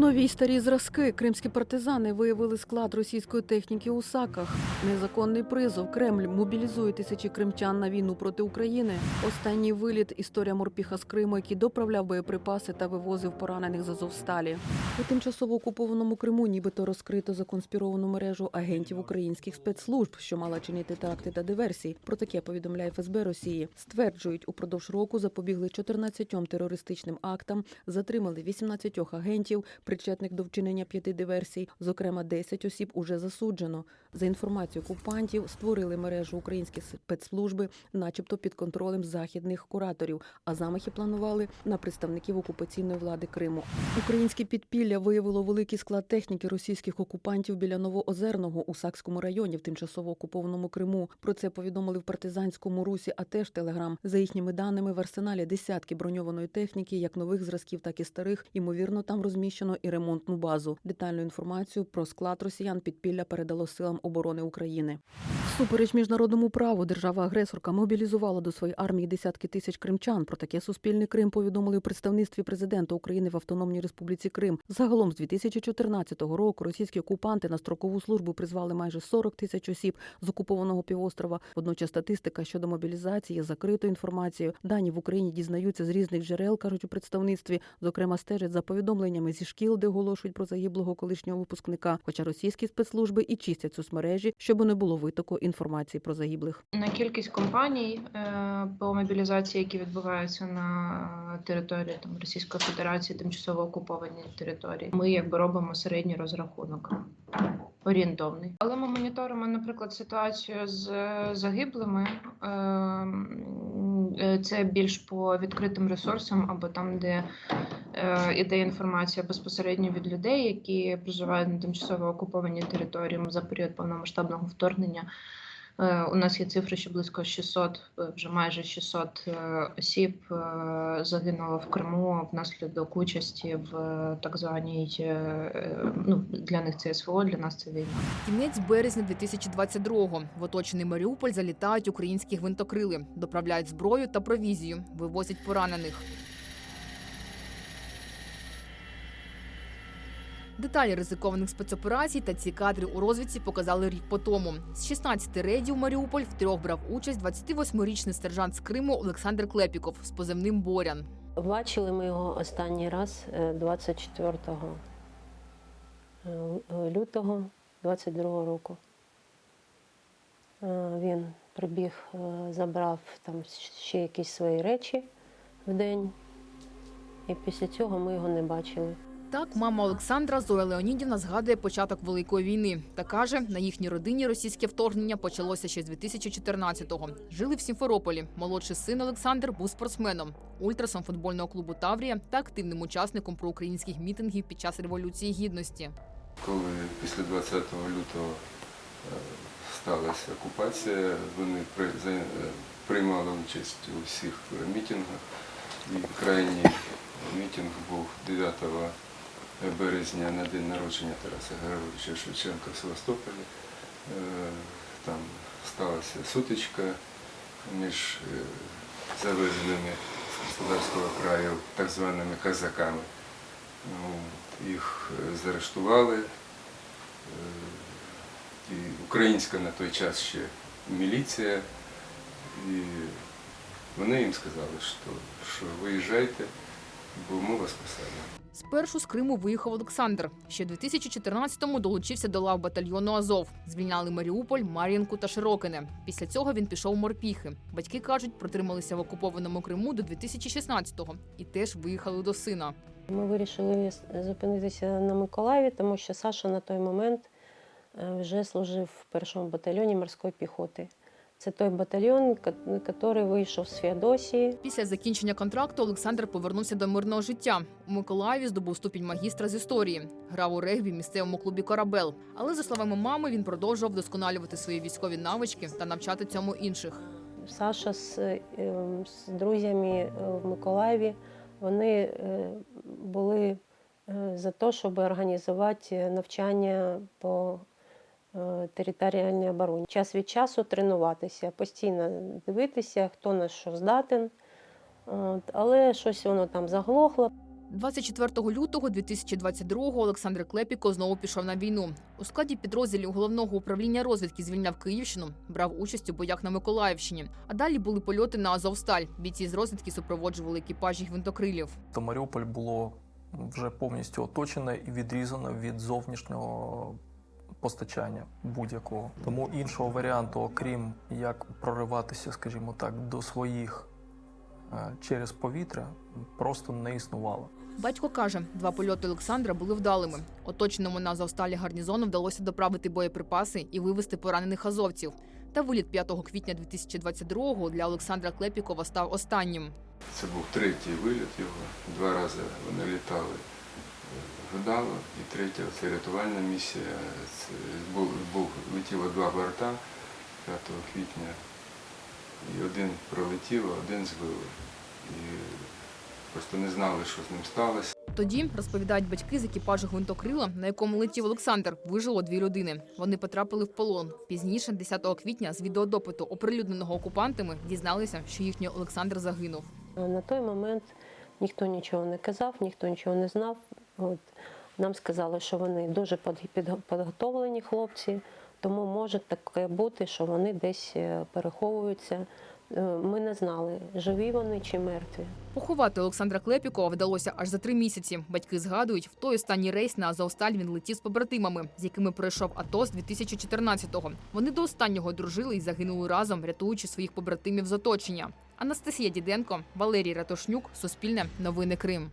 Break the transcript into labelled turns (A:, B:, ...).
A: Нові старі зразки. Кримські партизани виявили склад російської техніки у саках. Незаконний призов. Кремль мобілізує тисячі кримчан на війну проти України. Останній виліт. Історія морпіха з Криму, який доправляв боєприпаси та вивозив поранених з Азовсталі. У тимчасово окупованому Криму нібито розкрито законспіровану мережу агентів українських спецслужб, що мала чинити теракти та диверсії. Про таке повідомляє ФСБ Росії. Стверджують, упродовж року запобігли 14 терористичним актам, затримали 18 агентів, причетних до вчинення п'яти диверсій. Зокрема, 10 осіб уже засуджено. За інформацією окупантів, створили мережу українські спецслужби, начебто під контролем західних кураторів. А замахи планували на представників окупаційної влади Криму. Українське підпілля виявило великий склад техніки російських окупантів біля Новоозерного у Сакському районі в тимчасово окупованому Криму. Про це повідомили в партизанському русі, а теж Телеграм. За їхніми даними, в арсеналі десятки броньованої техніки, як нових зразків, так і старих. Ймовірно, там розміщено і ремонтну базу. Детальну інформацію про склад росіян підпілля передало силам оборони України. Всупереч міжнародному праву держава-агресорка мобілізувала до своєї армії десятки тисяч кримчан. Про таке суспільний Крим повідомили у представництві президента України в Автономній Республіці Крим. Загалом з 2014 року російські окупанти на строкову службу призвали майже 40 тисяч осіб з окупованого півострова. Водночас статистика щодо мобілізації є закритою інформацією. Дані в Україні дізнаються з різних джерел, кажуть у представництві. Зокрема, стежать за повідомленнями зі шкіл, де оголошують про загиблого колишнього випускника. Хоча російські спецслужби і чистять соцмережі, щоб не було витоку інформації про загиблих.
B: на кількість компаній е, по мобілізації, які відбуваються на території там Російської Федерації, тимчасово окупованій території. Ми якби робимо середній розрахунок. Орієнтовний, але ми моніторимо, наприклад, ситуацію з е, загиблими. Ем, е, Це більш по відкритим ресурсам, або там, де е, іде інформація безпосередньо від людей, які проживають на тимчасово окупованій території за період повномасштабного вторгнення. Е, У нас є цифри, що близько 600, е, вже майже 600 е, осіб е, загинуло в Криму внаслідок участі в е, так званій е, е, ну для них це СВО, для нас це війна.
C: Кінець березня 2022-го. В оточений Маріуполь залітають українські гвинтокрили, доправляють зброю та провізію, вивозять поранених. Деталі ризикованих спецоперацій та ці кадри у розвідці показали рік по тому. З 16 рейдів Маріуполь в трьох брав участь 28-річний сержант з Криму Олександр Клепіков з позивним Борян.
D: Бачили ми його останній раз е, 24 е, лютого 22 року. Е, Він прибіг, е, забрав там ще якісь свої речі в день, і після цього ми його не бачили.
C: Так, мама Олександра Зоя Леонідівна згадує початок Великої війни та каже, на їхній родині російське вторгнення почалося ще з 2014-го. Жили в Сімферополі. Молодший син Олександр був спортсменом, ультрасом футбольного клубу Таврія та активним учасником проукраїнських мітингів під час революції гідності.
E: Коли після 20 лютого е, сталася окупація, вони е, приймали участь у всіх мітингах. І крайній мітинг був 9 березня на день народження Тараса Григоровича Шевченка в Севастополі. Е, Там сталася сутичка між е, завезеними з Краснодарського краю так званими казаками. Їх е, заарештували. І українська на той час ще міліція. І вони їм сказали, що, що виїжджайте, бо ми вас посадимо.
C: Спершу з Криму виїхав Олександр. Ще в 2014-му долучився до лав батальйону Азов. Звільняли Маріуполь, Мар'їнку та Широкине. Після цього він пішов у морпіхи. Батьки кажуть, протрималися в окупованому Криму до 2016-го і теж виїхали до сина.
D: Ми вирішили зупинитися на Миколаєві, тому що Саша на той момент е, вже служив в першому батальйоні морської піхоти. Це той батальйон, який вийшов з Феодосії.
C: Після закінчення контракту Олександр повернувся до мирного життя. У Миколаєві здобув ступінь магістра з історії. Грав у регбі в місцевому клубі Корабел. Але за словами мами, він продовжував вдосконалювати свої військові навички та навчати цьому інших.
D: Саша з, е, з друзями е, в Миколаєві вони е, були за те, щоб організувати навчання по територіальній обороні. Час від часу тренуватися, постійно дивитися, хто на що здатен. Але щось воно там заглохло.
C: 24 лютого 2022-го Олександр Клепіко знову пішов на війну. У складі підрозділів головного управління розвідки звільняв Київщину, брав участь у боях на Миколаївщині. А далі були польоти на Азовсталь. Бійці з розвідки супроводжували екіпажі гвинтокрилів.
F: то Маріуполь було вже повністю оточене і відрізано від зовнішнього постачання будь-якого. Тому іншого варіанту, окрім як прориватися, скажімо так, до своїх е, через повітря, просто не існувало.
C: Батько каже, два польоти Олександра були вдалими. Оточеному на Азовсталі гарнізону вдалося доправити боєприпаси і вивезти поранених азовців. Та виліт 5 квітня 2022-го для Олександра Клепікова став останнім.
E: Це був третій виліт його. Два рази вони літали вдало, і третя це рятувальна місія. Це був, був, летіло два борта 5 квітня. І один пролетів, а один збили. І просто не знали, що з ним сталося.
C: Тоді розповідають батьки з екіпажу гвинтокрила, на якому летів Олександр. Вижило дві людини. Вони потрапили в полон. Пізніше, 10 квітня, з відеодопиту, оприлюдненого окупантами, дізналися, що їхній Олександр загинув.
D: На той момент ніхто нічого не казав, ніхто нічого не знав. От. Нам сказали, що вони дуже підготовлені хлопці, тому може таке бути, що вони десь е, переховуються. Е, Ми не знали, живі вони чи мертві.
C: Поховати Олександра Клепікова вдалося аж за три місяці. Батьки згадують, в той останній рейс на Азовсталь він летів з побратимами, з якими пройшов АТО з 2014-го. Вони до останнього дружили і загинули разом, рятуючи своїх побратимів з оточення. Анастасія Діденко, Валерій Ратошнюк, Суспільне, Новини Крим.